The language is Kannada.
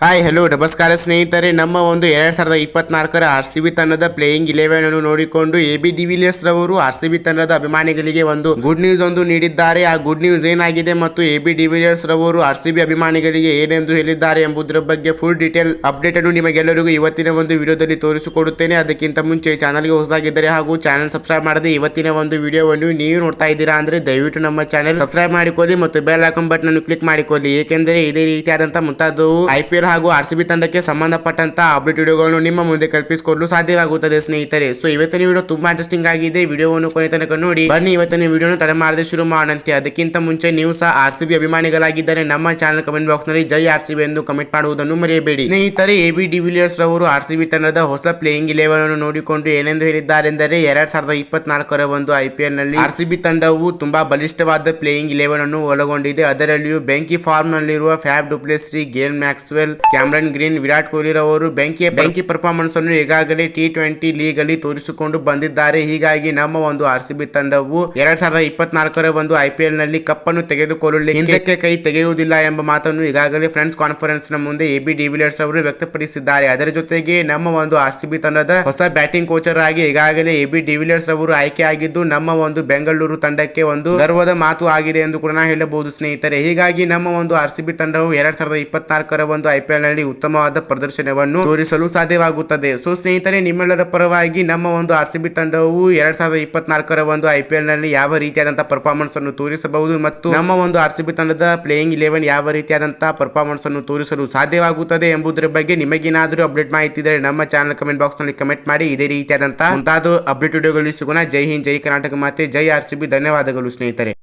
ಹಾಯ್ ಹಲೋ ನಮಸ್ಕಾರ ಸ್ನೇಹಿತರೆ. ನಮ್ಮ ಒಂದು ಎರಡು ಸಾವಿರದ ಇಪ್ಪತ್ನಾಲ್ಕರ ಆರ್ ಸಿ ಬಿ ತಂಡದ ಪ್ಲೇಯಿಂಗ್ ಇಲೆವೆನ್ ಅನ್ನು ನೋಡಿಕೊಂಡು ಎ ಬಿ ಡಿವಿಲಿಯರ್ಸ್ ರವರು ಆರ್ ಸಿ ಬಿ ತಂಡದ ಅಭಿಮಾನಿಗಳಿಗೆ ಒಂದು ಗುಡ್ ನ್ಯೂಸ್ ಒಂದು ನೀಡಿದ್ದಾರೆ. ಆ ಗುಡ್ ನ್ಯೂಸ್ ಏನಾಗಿದೆ ಮತ್ತು ಎ ಬಿ ಡಿವಿಲಿಯರ್ಸ್ ರವರು ಆರ್ ಸಿ ಬಿ ಅಭಿಮಾನಿಗಳಿಗೆ ಏನೆಂದು ಹೇಳಿದ್ದಾರೆ ಎಂಬುದರ ಬಗ್ಗೆ ಫುಲ್ ಡೀಟೇಲ್ ಅಪ್ಡೇಟ್ ಅನ್ನು ನಿಮಗೆಲ್ಲರಿಗೂ ಇವತ್ತಿನ ಒಂದು ವಿಡಿಯೋದಲ್ಲಿ ತೋರಿಸಿಕೊಡುತ್ತೇನೆ. ಅದಕ್ಕಿಂತ ಮುಂಚೆ ಚಾನಲ್ಗೆ ಹೊಸದಾಗಿದ್ದರೆ ಹಾಗೂ ಚಾನಲ್ ಸಬ್ಸ್ಕ್ರೈಬ್ ಮಾಡದೆ ಇವತ್ತಿನ ಒಂದು ವಿಡಿಯೋವನ್ನು ನೀವು ನೋಡ್ತಾ ಇದ್ದೀರಾ ಅಂದ್ರೆ ದಯವಿಟ್ಟು ನಮ್ಮ ಚಾನಲ್ ಸಬ್ಸ್ಕ್ರೈಬ್ ಮಾಡಿಕೊಳ್ಳಿ ಮತ್ತು ಬೆಲ್ ಐಕಾನ್ ಬಟನ್ ಅನ್ನು ಕ್ಲಿಕ್ ಮಾಡಿಕೊಳ್ಳಿ. ಏಕೆಂದರೆ ಇದೇ ರೀತಿಯಾದಂತಹ ಮುಂತಾದವು ಐ ಹಾಗೂ ಆರ್ ಸಿ ತಂಡಕ್ಕೆ ಸಂಬಂಧಪಟ್ಟಂತ ಅಪ್ಡೇಟ್ ವಿಡಿಯೋಗಳನ್ನು ನಿಮ್ಮ ಮುಂದೆ ಕಲ್ಪಿಸಿಕೊಡಲು ಸಾಧ್ಯವಾಗುತ್ತದೆ ಸ್ನೇಹಿತರೆ. ಸೊ ಇವತ್ತಿನ ವಿಡಿಯೋ ತುಂಬಾ ಇಂಟ್ರೆಸ್ಟಿಂಗ್ ಆಗಿದೆ. ವಿಡಿಯೋವನ್ನು ಕೊನೆ ತನಕ ನೋಡಿ. ಬನ್ನಿ, ಇವತ್ತಿನ ವಿಡಿಯೋನ ತಡೆ ಮಾಡದೆ ಶುರು ಮಾಡಂತೆ ಅದಕ್ಕಿಂತ ಮುಂಚೆ ನೀವು ಸಹ ಆರ್ ಸಿ ಬಿ ಅಭಿಮಾನಿಗಳಾಗಿದ್ದರೆ ನಮ್ಮ ಚಾನಲ್ ಕಮೆಂಟ್ ಬಾಕ್ಸ್ನಲ್ಲಿ ಜೈ ಆರ್ ಸಿ ಎಂದು ಕಮೆಂಟ್ ಮಾಡುವುದನ್ನು ಮರೆಯಬೇಡಿ. ಸ್ನೇಹಿತರೆ ಎ ಬಿ ಡಿವಿಲಿಯರ್ಸ್ ರವರು ಆರ್ ಸಿ ತಂಡದ ಹೊಸ ಪ್ಲೇಯಿಂಗ್ ಇಲೆವೆನ್ ಅನ್ನು ನೋಡಿಕೊಂಡು ಏನೆಂದು ಹೇಳಿದ್ದಾರೆಂದರೆ ಎರಡ್ ಸಾವಿರದ ಇಪ್ಪತ್ನಾಲ್ಕರ ಒಂದು ಐ ನಲ್ಲಿ ಆರ್ ಸಿ ತಂಡವು ತುಂಬಾ ಬಲಿಷ್ಠವಾದ ಪ್ಲೇಯಿಂಗ್ ಇಲೆವೆನ್ ಅನ್ನು ಒಳಗೊಂಡಿದೆ. ಅದರಲ್ಲಿಯೂ ಬೆಂಕಿ ಫಾರ್ಮ್ ನಲ್ಲಿರುವ Faf du Plessis Gayle Maxwell Cameron Green, Virat Kohli ರವರು ಬೆಂಕಿಯ ಬೆಂಕಿ ಪರ್ಫಾರ್ಮೆನ್ಸ್ ಅನ್ನು ಈಗಾಗಲೇ ಟಿ ಟ್ವೆಂಟಿ ಲೀಗ್ ಅಲ್ಲಿ ತೋರಿಸಿಕೊಂಡು ಬಂದಿದ್ದಾರೆ. ಹೀಗಾಗಿ ನಮ್ಮ ಒಂದು ಆರ್ ಸಿ ಬಿ ತಂಡವು ಎರಡ್ ಸಾವಿರದ ಇಪ್ಪತ್ನಾಲ್ಕರ ಒಂದು ಐ ನಲ್ಲಿ ಕಪ್ಪನ್ನು ತೆಗೆದುಕೊಳ್ಳಲಿ ಹಿಂದಕ್ಕೆ ಕೈ ತೆಗೆಯುವುದಿಲ್ಲ ಎಂಬ ಮಾತನ್ನು ಈಗಾಗಲೇ ಫ್ರೆಂಡ್ಸ್ ಕಾನ್ಫರೆನ್ಸ್ನ ಮುಂದೆ ಎ ಬಿ ಡಿವಿಲಿಯರ್ಸ್ ಅವರು ವ್ಯಕ್ತಪಡಿಸಿದ್ದಾರೆ. ಅದರ ಜೊತೆಗೆ ನಮ್ಮ ಒಂದು ಆರ್ ಸಿ ಬಿ ತಂಡದ ಹೊಸ ಬ್ಯಾಟಿಂಗ್ ಕೋಚರ್ ಆಗಿ ಈಗಾಗಲೇ ಎ ಬಿ ಡಿವಿಲಿಯರ್ಸ್ ಅವರು ಆಯ್ಕೆಯಾಗಿದ್ದು, ನಮ್ಮ ಒಂದು ಬೆಂಗಳೂರು ತಂಡಕ್ಕೆ ಒಂದು ಗರ್ವದ ಮಾತು ಆಗಿದೆ ಎಂದು ಕೂಡ ಹೇಳಬಹುದು ಸ್ನೇಹಿತರೆ. ಹೀಗಾಗಿ ನಮ್ಮ ಒಂದು ಆರ್ ಸಿ ಬಿ ತಂಡವು ಎರಡ್ ಸಾವಿರದ ಇಪ್ಪತ್ನಾಲ್ಕರ ಒಂದು ಐ ಪಿ ಎಲ್ನಲ್ಲಿ ಉತ್ತಮವಾದ ಪ್ರದರ್ಶನವನ್ನು ತೋರಿಸಲು ಸಾಧ್ಯವಾಗುತ್ತದೆ. ಸೊ ಸ್ನೇಹಿತರೆ, ನಿಮ್ಮೆಲ್ಲರ ಪರವಾಗಿ ನಮ್ಮ ಒಂದು ಆರ್ ಸಿ ತಂಡವು ಎರಡ್ ಸಾವಿರದ ಇಪ್ಪತ್ನಾಲ್ಕರ ಒಂದು ಐಪಿಎಲ್ನಲ್ಲಿ ನಲ್ಲಿ ಯಾವ ರೀತಿಯಾದಂತಹ ಪರ್ಫಾರ್ಮೆನ್ಸ್ ಅನ್ನು ತೋರಿಸಬಹುದು ಮತ್ತು ನಮ್ಮ ಒಂದು ಆರ್ ಸಿ ತಂಡದ ಪ್ಲೇಯಿಂಗ್ ಇಲೆವೆನ್ ಯಾವ ರೀತಿಯಾದಂತಹ ಪರ್ಫಾರ್ಮೆನ್ಸ್ ಅನ್ನು ತೋರಿಸಲು ಸಾಧ್ಯವಾಗುತ್ತದೆ ಎಂಬುದರ ಬಗ್ಗೆ ನಿಮಗೇನಾದರೂ ಅಪ್ಡೇಟ್ ಮಾಹಿತಿ ಇದ್ದರೆ ನಮ್ಮ ಚಾನಲ್ ಕಮೆಂಟ್ ಬಾಕ್ಸ್ನಲ್ಲಿ ಕಮೆಂಟ್ ಮಾಡಿ. ಇದೇ ರೀತಿಯಾದಂತಹ ಅಪ್ಡೇಟ್ ವಿಡಿಯೋಗಳಲ್ಲಿ ಸಿಗೋಣ. ಜೈ ಹಿಂದ್, ಜೈ ಕರ್ನಾಟಕ ಮತ್ತೆ ಜೈ ಆರ್ ಸಿ ಧನ್ಯವಾದಗಳು ಸ್ನೇಹಿತರೆ.